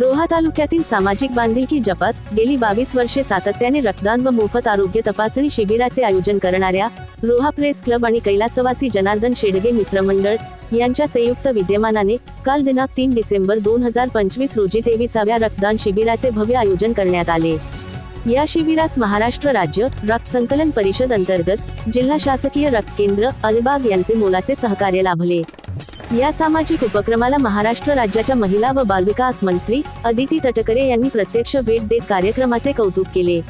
रोहा तालुक्यातील सामाजिक बांधिलकी जपात गेली बावीस वर्षे सातत्याने रक्तदान व मोफत आरोग्य तपासणी शिबिराचे आयोजन करणाऱ्या रोहा प्रेस क्लब आणि कैलासवासी जनार्दन शेडगे मित्रमंडळ यांच्या संयुक्त विद्यमानाने काल दिनांक तीन डिसेंबर दोन हजार पंचवीस रोजी तेविसाव्या रक्तदान शिबिराचे भव्य आयोजन करण्यात आले. या शिबिरास महाराष्ट्र राज्य रक्त संकलन परिषद अंतर्गत जिल्हा शासकीय रक्त केंद्र अलिबाग यांचे मोलाचे सहकार्य लाभले. या सामाजिक उपक्रमाला महाराष्ट्र राज्याच्या महिला व बालविकास मंत्री अदिती तटकरे यांनी प्रत्यक्ष भेट देत कार्यक्रमाचे कौतुक केले.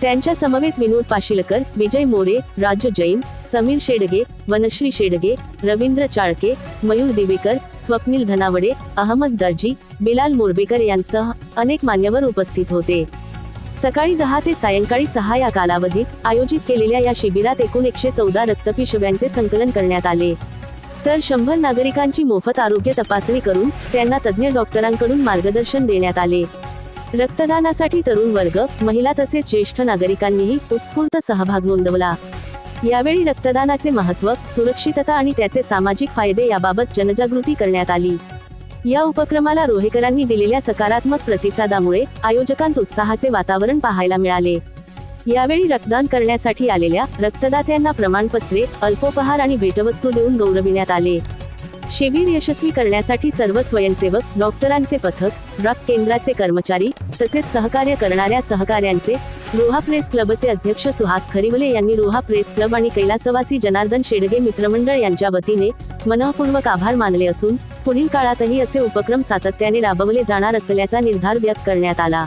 त्यांच्या समवेत विनोद पाशिलकर विजय मोरे राजू जैन समीर शेडगे वनश्री शेडगे रवींद्र चाळके मयूर दिवेकर स्वप्नील धनावडे अहमद दर्जी बिलाल मोरबेकर यांसह अनेक मान्यवर उपस्थित होते. सकाळी दहा ते सायंकाळी सहा या कालावधीत आयोजित केलेल्या या शिबिरात एकूण एकशे चौदा रक्तपिशव्यांचे संकलन करण्यात आले. तर शंभर नागरिकांची मोफत आरोग्य तपासणी करून त्यांना तज्ज्ञ डॉक्टरांकडून मार्गदर्शन देण्यात आले. रक्तदानासाठी तरुण वर्ग महिला तसेच ज्येष्ठ नागरिकांनीही उत्स्फूर्त सहभाग नोंदवला. यावेळी रक्तदानाचे महत्त्व सुरक्षितता आणि त्याचे सामाजिक फायदे याबाबत जनजागृती करण्यात आली. या उपक्रमाला रोहेकरांनी दिलेल्या सकारात्मक प्रतिसादामुळे आयोजकांत उत्साहाचे वातावरण पाहायला मिळाले. यावेळी रक्तदान करण्यासाठी आलेल्या रक्तदात्यांना प्रमाणपत्रे अल्पोपहार आणि भेटवस्तू देऊन गौरविण्यात आले. शिबिर यशस्वी करण्यासाठी सर्व स्वयंसेवक डॉक्टरांचे पथक रक्त केंद्राचे कर्मचारी तसेच सहकार्य करणाऱ्या सहकाऱ्यांचे रोहा प्रेस क्लबचे अध्यक्ष सुहास खरिवले यांनी रोहा प्रेस क्लब आणि कैलासवासी जनार्दन शेडगे मित्रमंडळ यांच्या वतीने मनःपूर्वक आभार मानले असून पुढील काळातही असे उपक्रम सातत्याने राबवले जाणार असल्याचा निर्धार व्यक्त करण्यात आला.